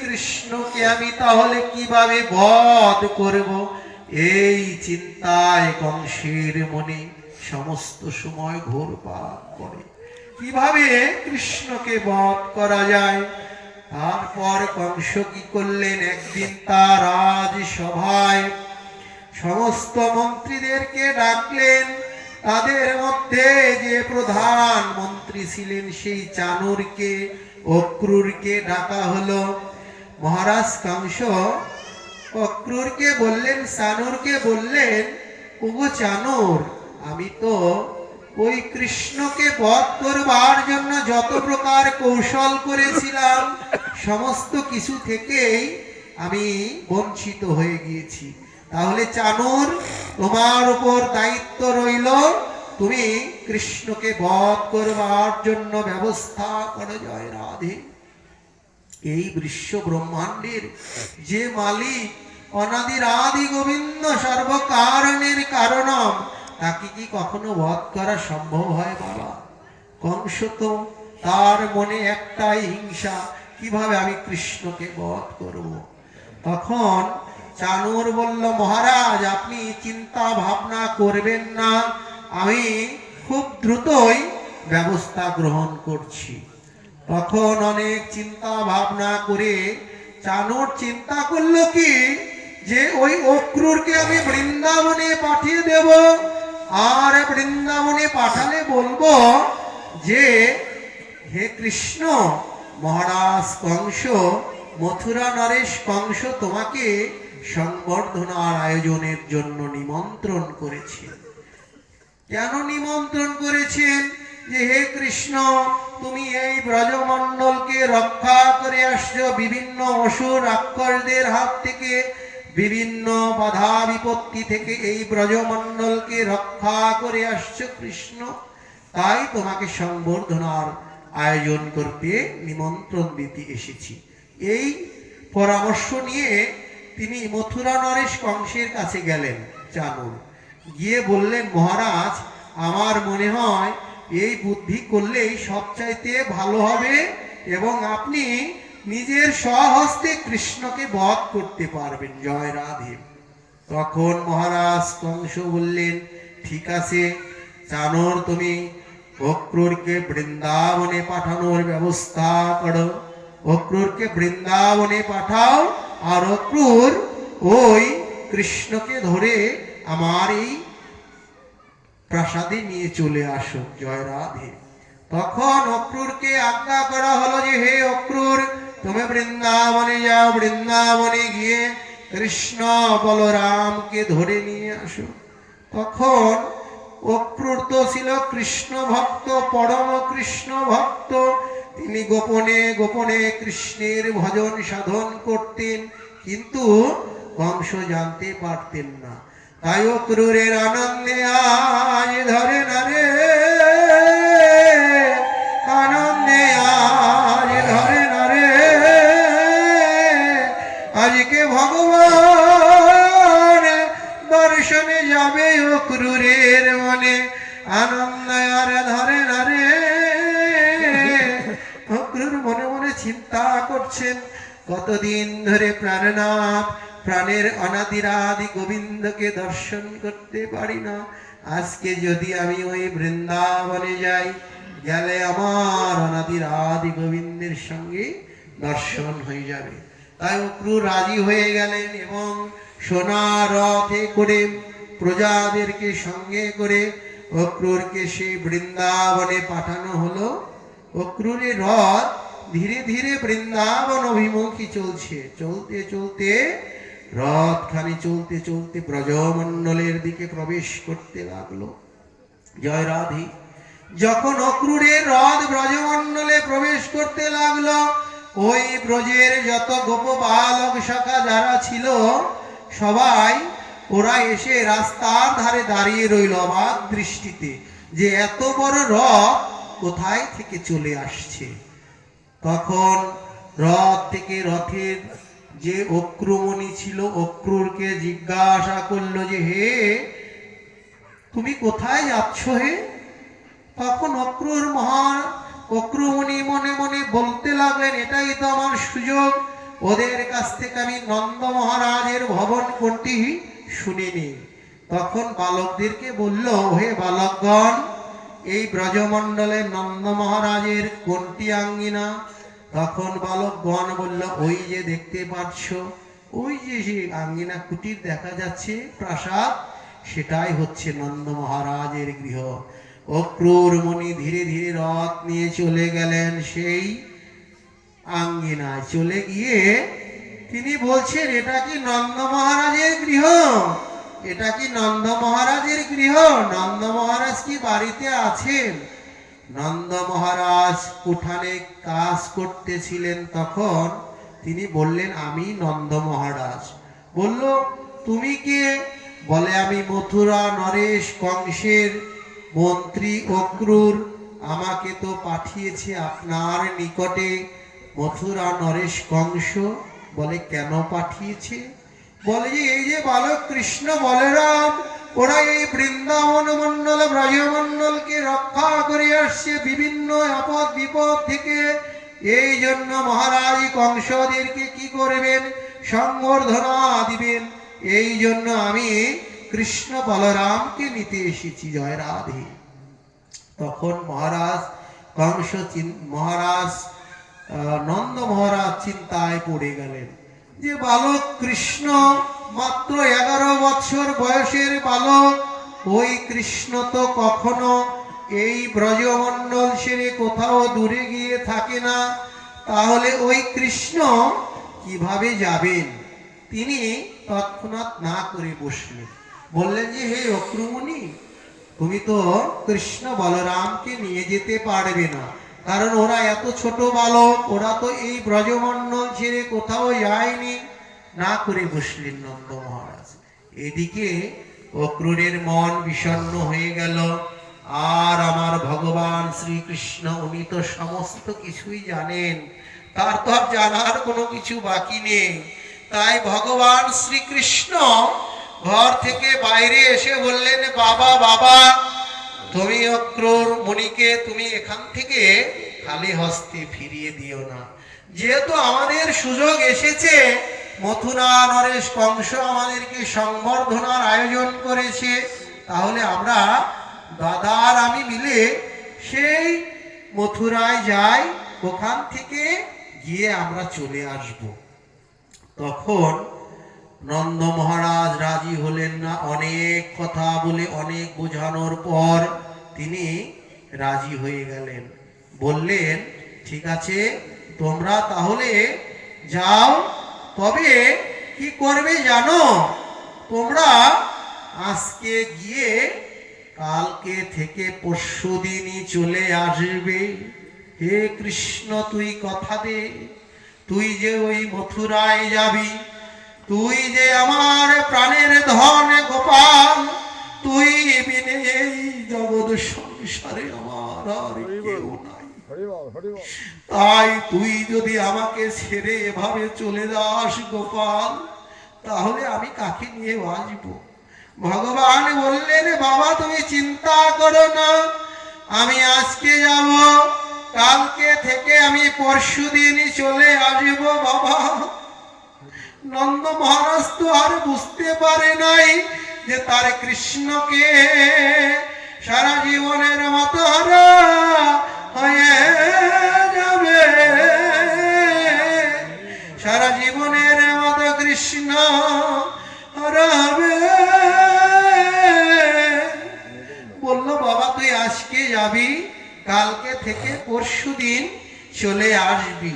কৃষ্ণকে আমি তাহলে কীভাবে বধ করব? এই চিন্তায় কংসের মনে সমস্ত সময় ঘোরপাক করে। কীভাবে কৃষ্ণকে বধ করা যায়? তারপর কংস কি করলেন? একদিন তার রাজ সভায় সমস্ত মন্ত্রীদেরকে ডাকলেন। তাদের মধ্যে যে প্রধান মন্ত্রী ছিলেন সেই চানুরকে, অক্রুরকে ডাকা হলো। মহারাজ কংস অক্রুরকে বললেন চানুরকে বললেন ওগো চানুর, আমি তো ওই কৃষ্ণকে বধ করবার জন্য যত প্রকার কৌশল করেছিলাম, সমস্ত কিছু থেকেই আমি বঞ্চিত হয়ে গিয়েছি। তাহলে চানুর, তোমার উপর দায়িত্ব রইল, তুমি কৃষ্ণকে বধ করবার জন্য ব্যবস্থা করো, জয় রাধে। এই বিশ্ব ব্রহ্মাণ্ডের যে মালিক অনাদির আদি গোবিন্দ সর্বকারণের কারণম, তাকে কি কখনো বধ করা সম্ভব হয় বাবা? কংস তো তার মনে একটাই হিংসা, কীভাবে আমি কৃষ্ণকে বধ করব? তখন চানুর বলল, মহারাজ, আপনি চিন্তা ভাবনা করবেন না, আমি খুব দ্রুতই ব্যবস্থা গ্রহণ করছি। তখন অনেক চিন্তা ভাবনা করে চানোর চিন্তা করল কি, যে ওই অক্রুরকে আমি বৃন্দাবনে পাঠিয়ে দেব। আর বৃন্দাবনে পাঠালে বলব যে, হে কৃষ্ণ, মহারাজ কংস, মথুরা নরেশ কংস তোমাকে সংবর্ধনার আয়োজনের জন্য নিমন্ত্রণ করেছে। কেন নিমন্ত্রণ করেছেন? যে হে কৃষ্ণ, তুমি এই ব্রজমণ্ডলকে রক্ষা করে আসছো বিভিন্ন অসুর রাক্ষসদের হাত থেকে। বিভিন্ন বাধা বিপত্তি থেকে এই ব্রজমণ্ডলকে রক্ষা করে আসছো কৃষ্ণ। তাই তোমাকে সংবর্ধনার আয়োজন করতে নিমন্ত্রণ দিতে এসেছি। এই পরামর্শ নিয়ে তিনি মথুরা নরেশ কংসের কাছে গেলেন চানুর। গিয়ে বললেন, মহারাজ, আমার মনে হয় এই বুদ্ধি করলেই সবচাইতে ভালো হবে এবং আপনি নিজের স্বহস্তে কৃষ্ণকে বধ করতে পারবেন। জয় রাধে। তখন মহারাজ কংস বললেন, ঠিক আছে চানোর তুমি অক্রুরকে বৃন্দাবনে পাঠানোর ব্যবস্থা করো। অক্রুরকে বৃন্দাবনে পাঠাও আর অক্রুর ওই কৃষ্ণকে ধরে আমার এই প্রাসাদে নিয়ে চলে আসো, জয় রাধে। তখন অক্রুরকে আজ্ঞা করা হলো যে, হে অক্রুর, তুমি বৃন্দাবনে যাও, বৃন্দাবনে গিয়ে কৃষ্ণ বলরামকে ধরে নিয়ে আসো। তখন অক্রুর তো ছিল কৃষ্ণ ভক্ত, পরম কৃষ্ণ ভক্ত। তিনি গোপনে গোপনে কৃষ্ণের ভজন সাধন করতেন, কিন্তু কংস জানতে পারতেন না। তাই অক্রুরের আনন্দে আজ ধরে না রে। আনন্দে আজ ধরে না আজকে ভগবান দর্শনে যাবে অক্রুরের মনে। আনন্দ আর ধরে না রে। মনে মনে চিন্তা করছেন, কতদিন ধরে প্রাণনাথ প্রাণের অনাদিরাদি গোবিন্দকে দর্শন করতে পারি না। আজকে যদি আমি ওই বৃন্দাবনে যাই, গেলে আমার অনাদিরাদি গোবিন্দের সঙ্গে দর্শন হয়ে যাবে। তাই অক্রুর রাজি হয়ে গেলেন এবং সোনা রথে করে প্রজাদেরকে সঙ্গে করে অক্রুরকে সেই বৃন্দাবনে পাঠানো হলো। অক্রুরের রথ ধীরে ধীরে বৃন্দাবন অভিমুখী চলছে। চলতে চলতে রথখানি চলতে চলতে ব্রজমণ্ডলের দিকে প্রবেশ করতে লাগল। জয় রাধি। যখন অক্রুরের রথ ব্রজমণ্ডলে প্রবেশ করতে লাগল, ওই ব্রজের যত গোপ বালক শাখা যারা ছিল, সবাই ওরা এসে রাস্তার ধারে দাঁড়িয়ে রইল অবাক দৃষ্টিতে যে এত বড় রথ কোথায় থেকে চলে আসছে। তখন রথ থেকে রথের যে অক্রমণী ছিল, অক্রুরকে জিজ্ঞাসা করল যে, হে, তুমি কোথায় যাচ্ছ হে? তখন অক্রুর মহান অক্রমণি মনে মনে বলতে লাগলেন, এটাই তো আমার সুযোগ। ওদের কাছ থেকে আমি নন্দ মহারাজের ভবন কোনটি শুনিনি। তখন বালকদেরকে বলল হে বালকগণ, এই ব্রজমণ্ডলে নন্দ মহারাজের কোনটি আঙ্গিনা? তখন বালকগণ বলল, ওই যে দেখতে পাচ্ছ, ওই যে সে আঙ্গিনা কুটির দেখা যাচ্ছে, প্রাসাদ, সেটাই হচ্ছে নন্দ মহারাজের গৃহ। অক্রূর মণি ধীরে ধীরে রথ নিয়ে চলে গেলেন। সেই আঙ্গিনায় চলে গিয়ে তিনি বলছেন, এটা কি নন্দ মহারাজের গৃহ? এটা কি নন্দ মহারাজের গৃহ? নন্দ মহারাজ কি বাড়িতে আছেন? নন্দ মহারাজ উঠানে কাজ করতেছিলেন তখন তিনি বললেন, আমি নন্দ মহারাজ। বলল, তুমি কে? বলে, আমি মথুরা নরেশ কংসের মন্ত্রী অক্রুর। আমাকে তো পাঠিয়েছে আপনার নিকটে মথুরা নরেশ কংস। বলে, কেন পাঠিয়েছে? বলে যে এই যে বালক কৃষ্ণ বলরাম ওরা এই বৃন্দাবন মন্ডল ব্রজমন্ডলকে রক্ষা করে আসছে বিভিন্ন আপদ বিপদ থেকে। এই জন্য মহারাজ কংসদেরকে কি করবেন? সংবর্ধনা দিবেন। এই জন্য আমি কৃষ্ণ বলরামকে নিতে এসেছি, জয় রাধে। তখন মহারাজ কংস মহারাজ নন্দ মহারাজ চিন্তায় পড়ে গেলেন যে, বালক কৃষ্ণ মাত্র এগারো বছর বয়সের বালক। ওই কৃষ্ণ তো কখনো এই ব্রজমণ্ডল ছেড়ে কোথাও দূরে গিয়ে থাকে না। তাহলে ওই কৃষ্ণ কীভাবে যাবেন? তিনি তৎক্ষণাৎ না করে বসলেন। বললেন যে, হে অক্রমণি, তুমি তো কৃষ্ণ বলরামকে নিয়ে যেতে পারবে না। কারণ ওরা এত ছোট বালক, ওরা তো এই ব্রজমণ্ডল ছেড়ে কোথাও যায়নি। না করে বসলেন নন্দ মহারাজ। এদিকে অক্রূরের মন বিষণ্ণ হয়ে গেল। আর আমার ভগবান শ্রীকৃষ্ণ উনি তো সমস্ত কিছুই জানেন। তার তো আর জানার কোনো কিছু বাকি নেই। তাই ভগবান শ্রীকৃষ্ণ ঘর থেকে বাইরে এসে বললেন, বাবা বাবা, তুমি অক্রোর মণিকে তুমি এখান থেকে খালি হস্তে ফিরিয়ে দিও না। যেহেতু আমাদের সুযোগ এসেছে মথুরা নরেশ কংস আমাদেরকে সংবর্ধনার আয়োজন করেছে। তাহলে আমরা দাদার আমি মিলে সেই মথুরায় যাই, ওখান থেকে গিয়ে আমরা চলে আসব। তখন নন্দ মহারাজ রাজি হলেন না, অনেক কথা বলে, অনেক বোঝানোর পর তিনি রাজি হয়ে গেলেন। বললেন, ঠিক আছে, তোমরা তাহলে যাও তবে কি করবে জানো? তোমরা আজকে গিয়ে কালকে থেকে পরশু দিনই চলে আসবে। হে কৃষ্ণ তুই কথা দে। তুই যে ওই মথুরায় যাবি তুই যে আমার প্রাণের ধন গোপাল তুই বিনে এই জগৎ সংসারে আমার আর কেউ হরিবল তাই তুই যদি আমাকে ছেড়ে এভাবে চলে যাস গোপাল, তাহলে আমি কাকে নিয়ে বাঁচব? ভগবান বললেন, বাবা, তুমি চিন্তা করো না। আমি আজকে যাব, কালকে থেকে আমি পরশু দিনই চলে আসব, বাবা। নন্দ মহারাজ তো আর বুঝতে পারে নাই যে তার কৃষ্ণকে সারা জীবনের মতো হারা হয়ে যাবে। সারা জীবনের মতো কৃষ্ণ হারাবে বলল, বাবা, তুই আজকে যাবি, কালকে থেকে পরশু দিন চলে আসবি।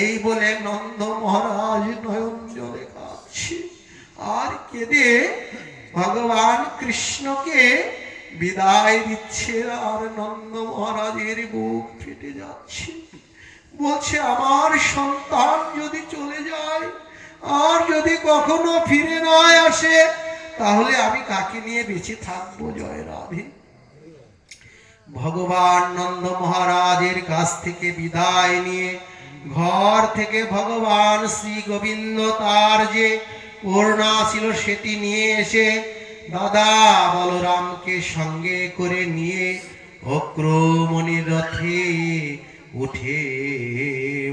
এই বলে নন্দ মহারাজ নয়ন জলে কাঁদছে আর কেঁদে ভগবান কৃষ্ণকে বিদায় দিচ্ছে আর নন্দ মহারাজের বুক ফেটে যাচ্ছে। বলছে, আমার সন্তান যদি চলে যায় আর যদি কখনো ফিরে নয় আসে, তাহলে আমি কাকে নিয়ে বেঁচে থাকব জয় রাধে ভগবান নন্দ মহারাজের কাছ থেকে বিদায় নিয়ে ঘর থেকে ভগবান শ্রী গোবিন্দ তার যে ওড়না ছিল সেটি নিয়ে এসে দাদা বলরামকে সঙ্গে করে নিয়ে অক্রমণির রথে উঠে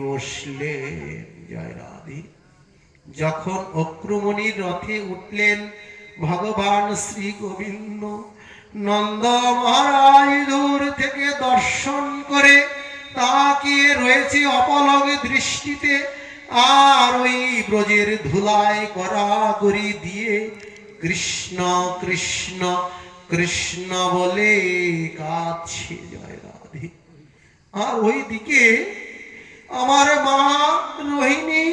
বসলেন। জয় রাধে। যখন অক্রমণীর রথে উঠলেন, ভগবান শ্রী গোবিন্দ নন্দ মহারাজ দূর থেকে দর্শন করে তাকিয়ে রয়েছে অপলগ দৃষ্টিতে, আর ওই ব্রজের ধুলায় করি দিয়ে কৃষ্ণ কৃষ্ণ কৃষ্ণ বলে কাছে জয় রাধে। আর ওই দিকে আমার মা রোহিণী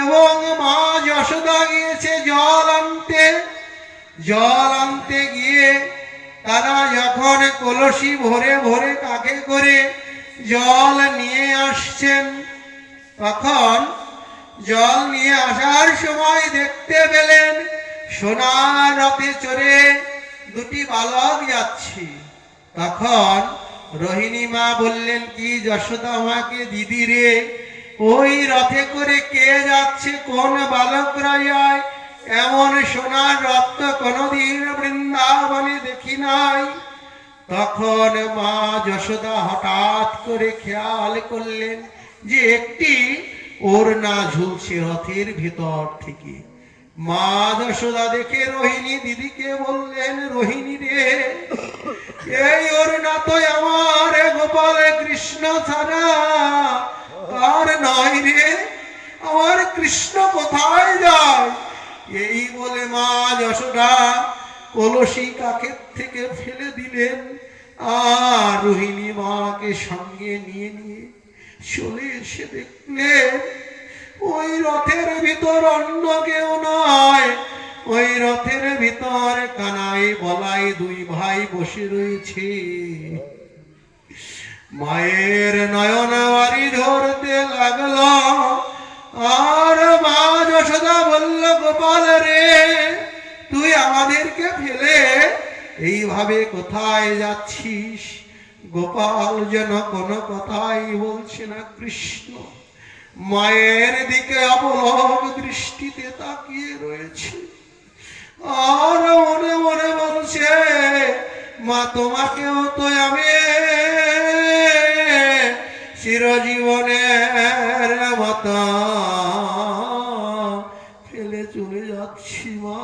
এবং মা যশোদা গিয়েছে জল আনতে। জল আনতে গিয়ে তারা যখন কলসি ভরে ভরে কাকে করে জল নিয়ে আসছেন, তখন জল নিয়ে আসার সময় দেখতে পেলেন সোনার রথে চড়ে দুটি বালক যাচ্ছে। তখন রোহিণী মা বললেন, কি যশোদা মাকে দিদি রে, ওই রথে করে কে যাচ্ছে? কোন বালকরা যায় এমন সোনার তো কোনোদিন বৃন্দাবনে দেখি নাই। তখন মা যশোদা হঠাৎ করে খেয়াল করলেন যে একটি ওর না ঝুলছে রথের ভিতর থেকে। মা যশোদা দেখে রোহিণী দিদিকে বললেন, রোহিণী রে, এই তো আমার গোপাল কৃষ্ণ ছাড়া আর নয় রে। আমার কৃষ্ণ কোথায় যায়? এই বলে মা যশোদা কলসি কাকের থেকে ফেলে দিলেন আর রোহিণী মাকে সঙ্গে নিয়ে নিয়ে চলে এসে দেখলেন ওই রথের ভিতর অন্য কেউ নয়। ওই রথের ভিতর কানাই বলাই দুই ভাই বসে রয়েছে। মায়ের নয়নবাড়ি ধরতে লাগল। আর মা যশোদা বলল, গোপাল রে, তুই আমাদেরকে ফেলে এইভাবে কোথায় যাচ্ছিস? গোপাল যেন কোনো কথাই বলছে না কৃষ্ণ। মায়ের দিকে অবলক দৃষ্টিতে তাকিয়ে রয়েছে। আর মনে মনে বলছে, মা, তোমাকেও তো আমি চিরজীবনের মতো ফেলে চলে যাচ্ছি, মা।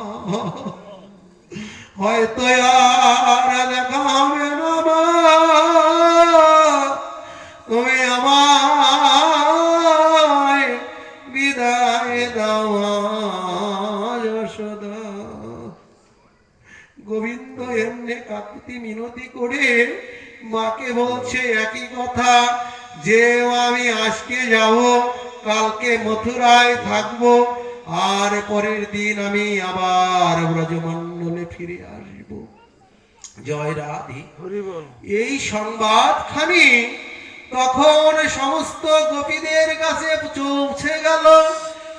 হয়তো আর দেখা হবে না, মা। এমনি মিনতি করে মাকে বলছে একই কথা যে আমি আজকে যাব কালকে মথুরায় থাকব আর পরের দিন আমি আবার ব্রজমণ্ডলে ফিরে আসব। জয় রাধে। এই সংবাদখানি তখন সমস্ত গোপীদের কাছে পৌঁছে গেল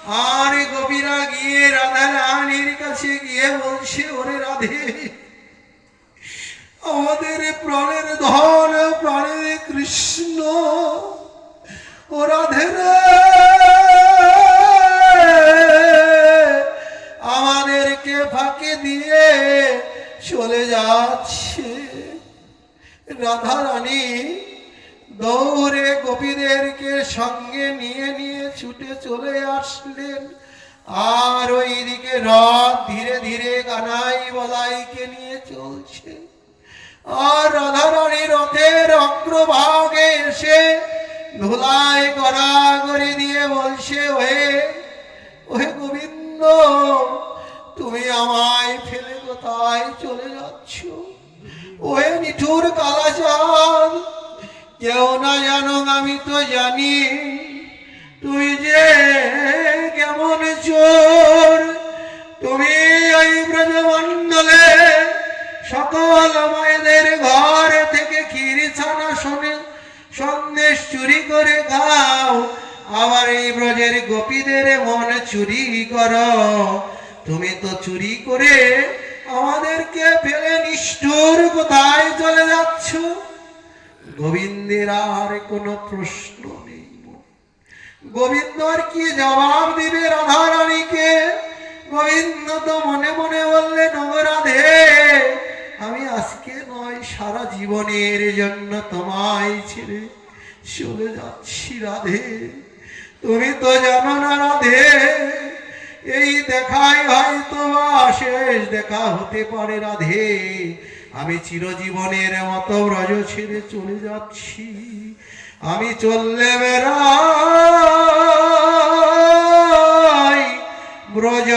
আর গোপীরা গিয়ে রাধা রানীর কাছে গিয়ে বলছে ওরে রাধে আমাদের প্রাণের ধন, প্রাণের কৃষ্ণ। ও রাধে আমাদেরকে ফাঁকে দিয়ে চলে যাচ্ছে। রাধা রানী দৌড়ে গোপীদেরকে সঙ্গে নিয়ে নিয়ে ছুটে চলে আসলেন। আর ওইদিকে রথ ধীরে ধীরে কানাই বলাইকে নিয়ে চলছে। আর রাধারানী রথের অগ্রভাগে এসে ধুলায় গড়াগড়ি দিয়ে বলছে, ওহে ওহে গোবিন্দ, তুমি আমায় ফেলে কোথায় চলে যাচ্ছ? ওহে নিঠুর কালাচাঁদ, কেউ না জানো আমি তো জানি তুই যে কেমন চোর। তুমি ওই ব্রজমণ্ডলে সকল মায়েদের ঘর থেকে ক্ষীর ছানা শোনে, সন্দেশ চুরি করে খাও। আবার এই ব্রজের গোপীদের মন চুরি করো। তুমি তো চুরি করে আমাদেরকে ফেলে নিষ্ঠুর কোথায় চলে যাচ্ছ? গোবিন্দের আর কোনো প্রশ্ন নেই গোবিন্দ আর কি জবাব দিবে রাধা রানীকে গোবিন্দ তো মনে মনে বললেন "ওগো রাধে আমি আজকে নয়, সারা জীবনের জন্য তোমায় ছেড়ে চলে যাচ্ছি রাধে। তুমি তো জানো না রাধে, এই দেখাই হয়তো শেষ দেখা হতে পারে রাধে। আমি চিরজীবনের মতো ব্রজ ছেড়ে চলে যাচ্ছি। আমি চললে বেড়াই ব্রজ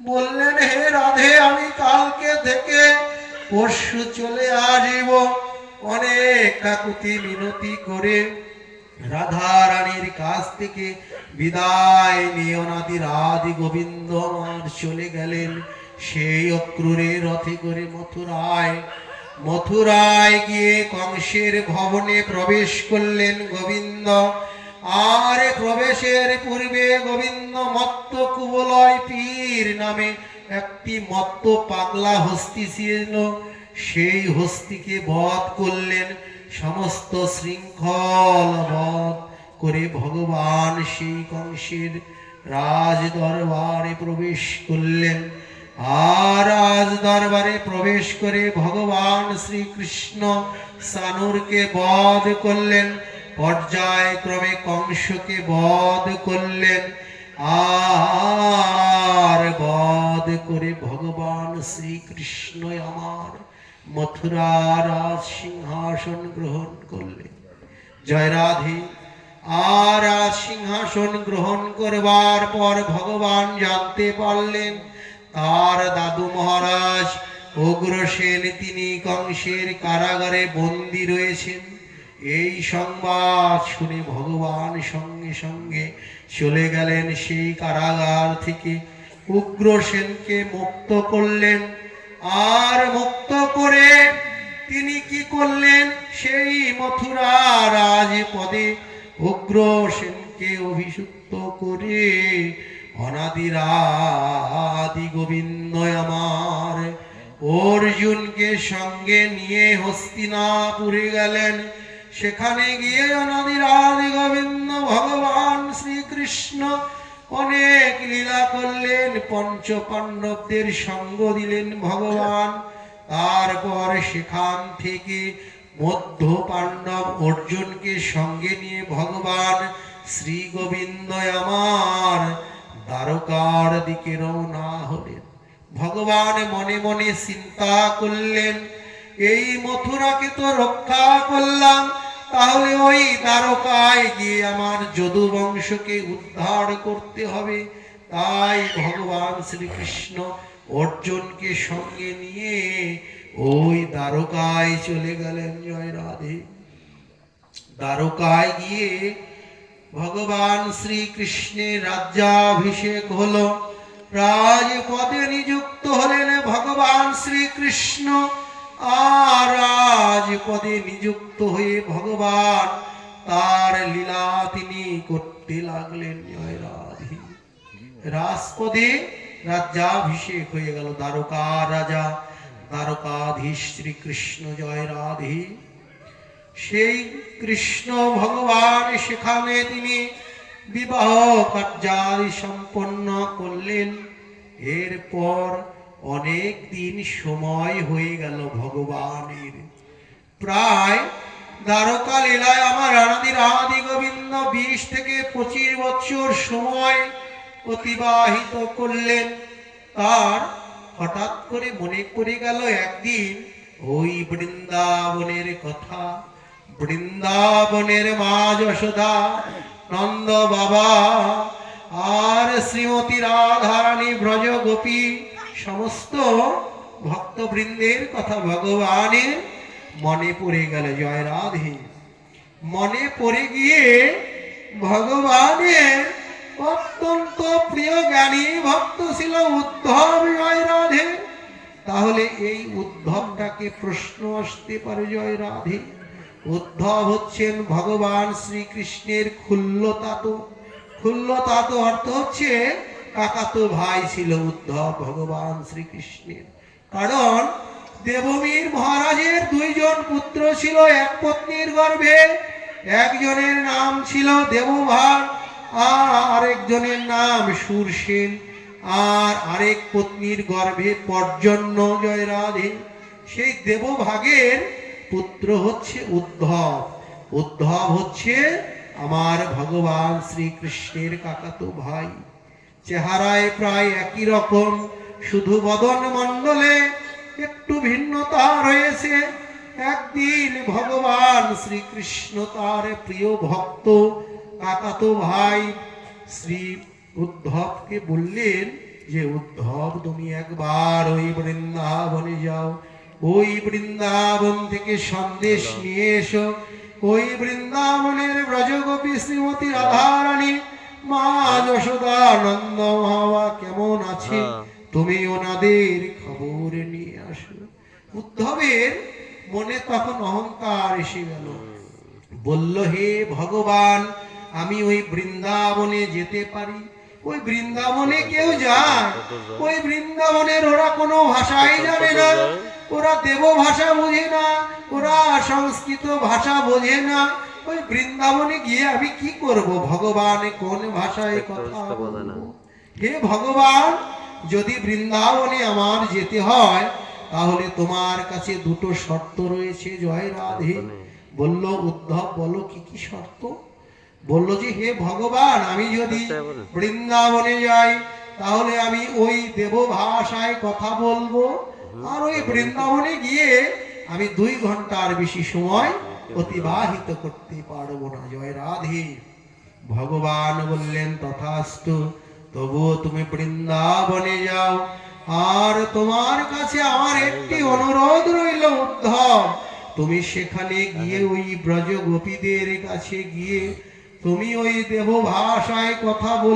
বললেন, হে রাধে, আমি কালকে থেকে পরশু চলে আসব। অনেক কাকুতি মিনতি করে রাধা রানীর কাছ থেকে বিদায় নিয়ে অনাদি রাধি গোবিন্দ আমার চলে গেলেন। সেই অক্রুরে রথে করে মথুরায় মথুরায় গিয়ে কংসের ভবনে প্রবেশ করলেন গোবিন্দ। আর প্রবেশের পূর্বে গোবিন্দ মত্ত কুবলয় পীর নামে একটি মত্ত পাগলা হস্তি ছিল। সেই হস্তিকে বধ করলেন সমস্ত শৃঙ্খল বধ করে ভগবান সেই কংসের রাজ দরবারে প্রবেশ করলেন। আর রাজ দরবারে প্রবেশ করে ভগবান শ্রীকৃষ্ণ সানুরকে বধ করলেন। পর্যায়ক্রমে কংসকে বধ করলেন। আর বধ করে ভগবান শ্রীকৃষ্ণ আমার মথুরা রাজ সিংহাসন গ্রহণ করলেন। জয় রাধে। আর সিংহাসন গ্রহণ করবার পর ভগবান জানতে পারলেন, তার দাদু মহারাজ অগ্রসেন তিনি কংসের কারাগারে বন্দী রয়েছেন। এই সংবাদ শুনে ভগবান সঙ্গে সঙ্গে চলে গেলেন সেই কারাগার থেকে। উগ্রসেনকে মুক্ত করলেন। আর মুক্ত করে তিনি কি করলেন? সেই মথুরা রাজ পদে উগ্রসেনকে অভিযুক্ত করে অনাদিরাদি গোবিন্দ আমার। অর্জুনকে সঙ্গে নিয়ে হস্তিনাপুরে গেলেন। সেখানে গিয়ে অনাদিরাদি গোবিন্দ ভগবান শ্রীকৃষ্ণ অনেক লীলা করলেন পঞ্চ পাণ্ডবদের সঙ্গ দিলেন ভগবান। তারপর সেখান থেকে মধ্য পাণ্ডব অর্জুনকে সঙ্গে নিয়ে ভগবান শ্রী গোবিন্দ আমার দ্বারকার দিকে রওনা হলেন। ভগবান মনে মনে চিন্তা করলেন, এই মথুরাকে তো রক্ষা করলাম তাহলে ওই দ্বারকায় গিয়ে আমার যদু বংশকে উদ্ধার করতে হবে। তাই ভগবান শ্রীকৃষ্ণ অর্জুনকে সঙ্গে নিয়ে ওই দ্বারকায় চলে গেলেন। জয় রাধে। দ্বারকায় গিয়ে ভগবান শ্রীকৃষ্ণের রাজ্যাভিষেক হলো। রাজপদে নিযুক্ত হলেন ভগবান শ্রীকৃষ্ণ। আর রাজপদে নিযুক্ত হয়ে ভগবান তার লীলা তিনি করতে লাগলেন রাধে। রাজপদে রাজ্যাভিষেক হয়ে গেল দ্বারকা রাজা। দ্বারকাধীশ শ্রীকৃষ্ণ, জয় রাধে। সেই কৃষ্ণ ভগবান সেখানে তিনি বিবাহ কার্যাদি সম্পন্ন করলেন। এরপর অনেক দিন সময় হয়ে গেল ভগবানের। প্রায় দ্বারকা লীলায় আমার রানাদি রাধি গোবিন্দ বিশ থেকে পঁচিশ বছর সময় অতিবাহিত করলেন। তার হঠাৎ করে মনে পড়ে গেল একদিন ওই বৃন্দাবনের কথা। বৃন্দাবনের মা যশোদা, নন্দ বাবা আর শ্রীমতী রাধারানী ব্রজ গোপী সমস্ত ভক্তবৃন্দের কথা ভগবানের মনে পড়ে গেল জয় রাধে মনে পড়ে গিয়ে ভগবানের অত্যন্ত প্রিয় জ্ঞানী ভক্ত ছিল উদ্ধব জয় রাধে তাহলে এই উদ্ধবটাকে প্রশ্ন আসতে পারে জয় রাধে উদ্ধব হচ্ছেন ভগবান শ্রীকৃষ্ণের ক্ষুল্লতাত ক্ষুল্লতাত অর্থ হচ্ছে কাকাতো ভাই ছিল উদ্ধব ভগবান শ্রীকৃষ্ণের। কারণ দেববীর মহারাজের দুইজন পুত্র ছিল, এক পত্নীর গর্ভে, একজনের নাম ছিল দেবভার আর আরেকজনের নাম সুরসেন, আর আরেক পত্নীর গর্ভে পর্জন্য জয় রাধে সেই দেবভাগের পুত্র হচ্ছে উদ্ধব। উদ্ধব হচ্ছে আমার ভগবান শ্রীকৃষ্ণের কাকাতো ভাই। চেহারায় প্রায় একই রকম। শুধু বদন মণ্ডলে একটু ভিন্নতা রয়েছে। একদিন ভগবান শ্রীকৃষ্ণ তার প্রিয় ভক্ত কাকাতো ভাই শ্রী উদ্ধবকে বললেন যে, উদ্ধব, তুমি একবার ওই বৃন্দাবনে যাও। ওই বৃন্দাবন থেকে সন্দেশ নিয়ে এসো। ওই বৃন্দাবনের ব্রজগোপী শ্রীমতী রাধারানী মা যশোদা নন্দ মহাবা কেমন আছে হ্যাঁ। তুমি ওনাদের খবর নিয়ে আসো। উদ্ধবের মনে তখন অহংকার এসে গেল। বলল হে ভগবান আমি ওই বৃন্দাবনে যেতে পারি। ওই বৃন্দাবনে কেউ যায়? ওই বৃন্দাবনের ওরা কোনো ভাষাই জানে না। ওরা দেব ভাষা বোঝে না। ওরা সংস্কৃত ভাষা বোঝে না। ওই বৃন্দাবনে গিয়ে আমি কি করব? ভগবান কোন ভাষায় কথা হে ভগবান যদি বৃন্দাবনে আমার যেতে হয় তাহলে তোমার কাছে দুটো শর্ত রয়েছে জয় রাধে। বলল উদ্ধব বলো কি কি শর্ত? বলল যে হে ভগবান আমি যদি বৃন্দাবনে যাই তাহলে আমি ওই দেব ভাষায় কথা বলব। আর ওই বৃন্দাবনে গিয়ে আমি দুই ঘণ্টার বেশি সময় অতিবাহিত করতে পারব না। জয় রাধে। ভগবান বললেন, তথাস্তু, তবুও তুমি বৃন্দাবনে যাও। আর তোমার কাছে আমার একটি অনুরোধ রইল, উদ্ধব। তুমি সেখানে গিয়ে ওই ব্রজ গোপীদের কাছে গিয়ে তুমি ওই দেব ভাষায় কথা বল